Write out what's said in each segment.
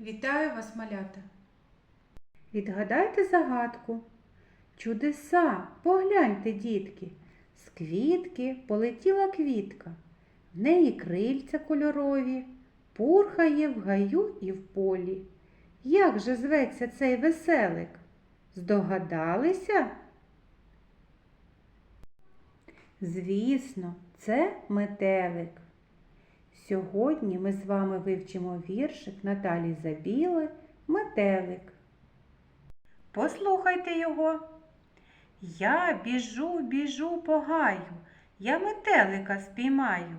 Вітаю вас, малята! Відгадайте загадку. Чудеса, погляньте, дітки, з квітки полетіла квітка, в неї крильця кольорові, пурхає в гаю і в полі. Як же зветься цей веселик? Здогадалися? Звісно, це метелик. Сьогодні ми з вами вивчимо віршик Наталі Забіли Метелик. Послухайте його. Я біжу, біжу по гаю, я метелика спіймаю.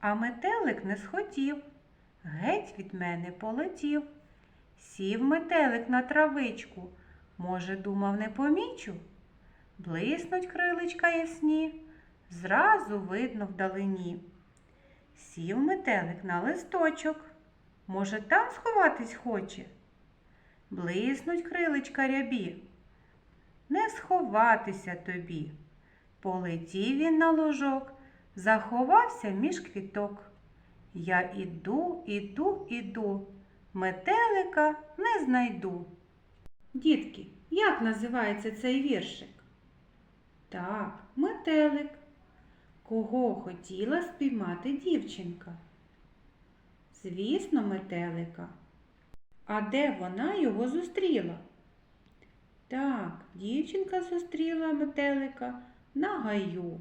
А метелик не схотів, геть від мене полетів. Сів метелик на травичку, може, думав, не помічу. Блиснуть криличка ясні, зразу видно вдалині. Сів метелик на листочок, може, там сховатись хоче. Блиснуть криличка рябі, не сховатися тобі. Полетів він на ложок, заховався між квіток. Я іду, іду, іду, метелика не знайду. Дітки, як називається цей віршик? Так, метелик. Кого хотіла спіймати дівчинка? Звісно, метелика. А де вона його зустріла? Так, дівчинка зустріла метелика на гаю.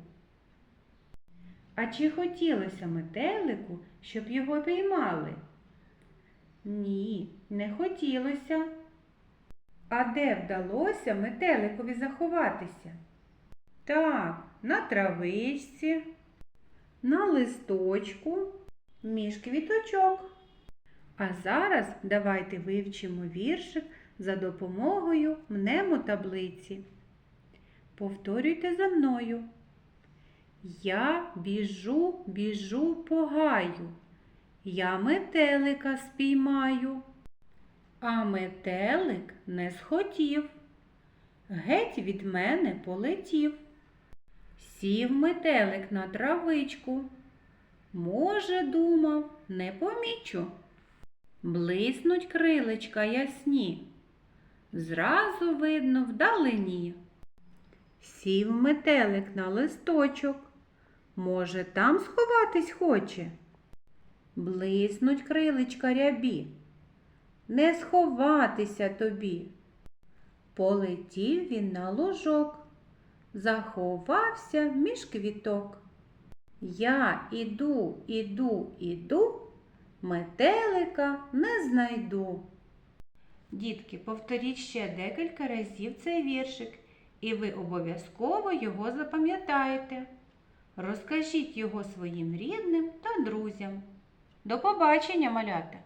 А чи хотілося метелику, щоб його піймали? Ні, не хотілося. А де вдалося метеликові заховатися? Так, на травичці, на листочку, між квіточок. А зараз давайте вивчимо віршик за допомогою мнемотаблиці. Повторюйте за мною. Я біжу, біжу по гаю. Я метелика спіймаю. А метелик не схотів. Геть від мене полетів. Сів метелик на травичку. Може, думав, не помічу. Блиснуть крилечка ясні, зразу видно вдалині. Сів метелик на листочок, може, там сховатись хоче. Блиснуть крилечка рябі, не сховатися тобі. Полетів він на ложок, заховався між квіток. Я іду, іду, іду, метелика не знайду. Дітки, повторіть ще декілька разів цей віршик, і ви обов'язково його запам'ятаєте. Розкажіть його своїм рідним та друзям. До побачення, малята!